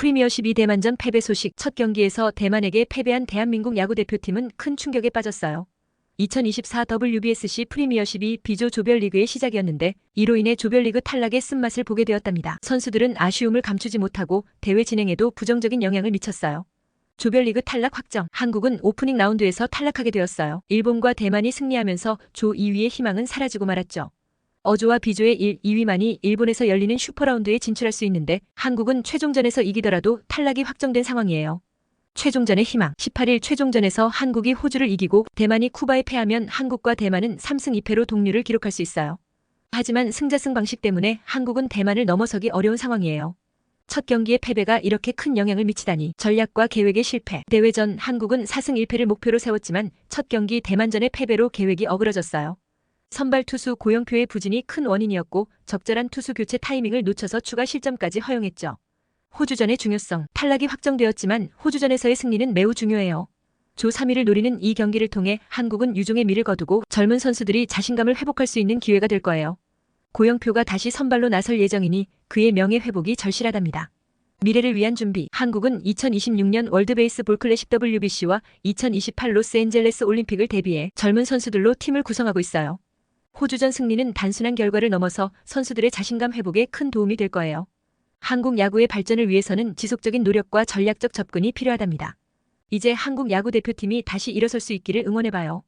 프리미어십 2 대만전 패배 소식 첫 경기에서 대만에게 패배한 대한민국 야구 대표팀은 큰 충격에 빠졌어요. 2024 WBSC 프리미어십이 비조 조별리그의 시작이었는데 이로 인해 조별리그 탈락의 쓴맛을 보게 되었답니다. 선수들은 아쉬움을 감추지 못하고 대회 진행에도 부정적인 영향을 미쳤어요. 조별리그 탈락 확정. 한국은 오프닝 라운드에서 탈락하게 되었어요. 일본과 대만이 승리하면서 조 2위의 희망은 사라지고 말았죠. 어조와 비조의 1, 2위만이 일본에서 열리는 슈퍼라운드에 진출할 수 있는데 한국은 최종전에서 이기더라도 탈락이 확정된 상황이에요. 최종전의 희망 18일 최종전에서 한국이 호주를 이기고 대만이 쿠바에 패하면 한국과 대만은 3승 2패로 동률을 기록할 수 있어요. 하지만 승자승 방식 때문에 한국은 대만을 넘어서기 어려운 상황이에요. 첫 경기의 패배가 이렇게 큰 영향을 미치다니 전략과 계획의 실패. 대회 전 한국은 4승 1패를 목표로 세웠지만 첫 경기 대만전의 패배로 계획이 어그러졌어요. 선발 투수 고영표의 부진이 큰 원인이었고 적절한 투수 교체 타이밍을 놓쳐서 추가 실점까지 허용했죠. 호주전의 중요성, 탈락이 확정되었지만 호주전에서의 승리는 매우 중요해요. 조 3위를 노리는 이 경기를 통해 한국은 유종의 미를 거두고 젊은 선수들이 자신감을 회복할 수 있는 기회가 될 거예요. 고영표가 다시 선발로 나설 예정이니 그의 명예 회복이 절실하답니다. 미래를 위한 준비. 한국은 2026년 월드베이스볼 클래식 WBC와 2028 로스앤젤레스 올림픽을 대비해 젊은 선수들로 팀을 구성하고 있어요. 호주전 승리는 단순한 결과를 넘어서 선수들의 자신감 회복에 큰 도움이 될 거예요. 한국 야구의 발전을 위해서는 지속적인 노력과 전략적 접근이 필요하답니다. 이제 한국 야구 대표팀이 다시 일어설 수 있기를 응원해봐요.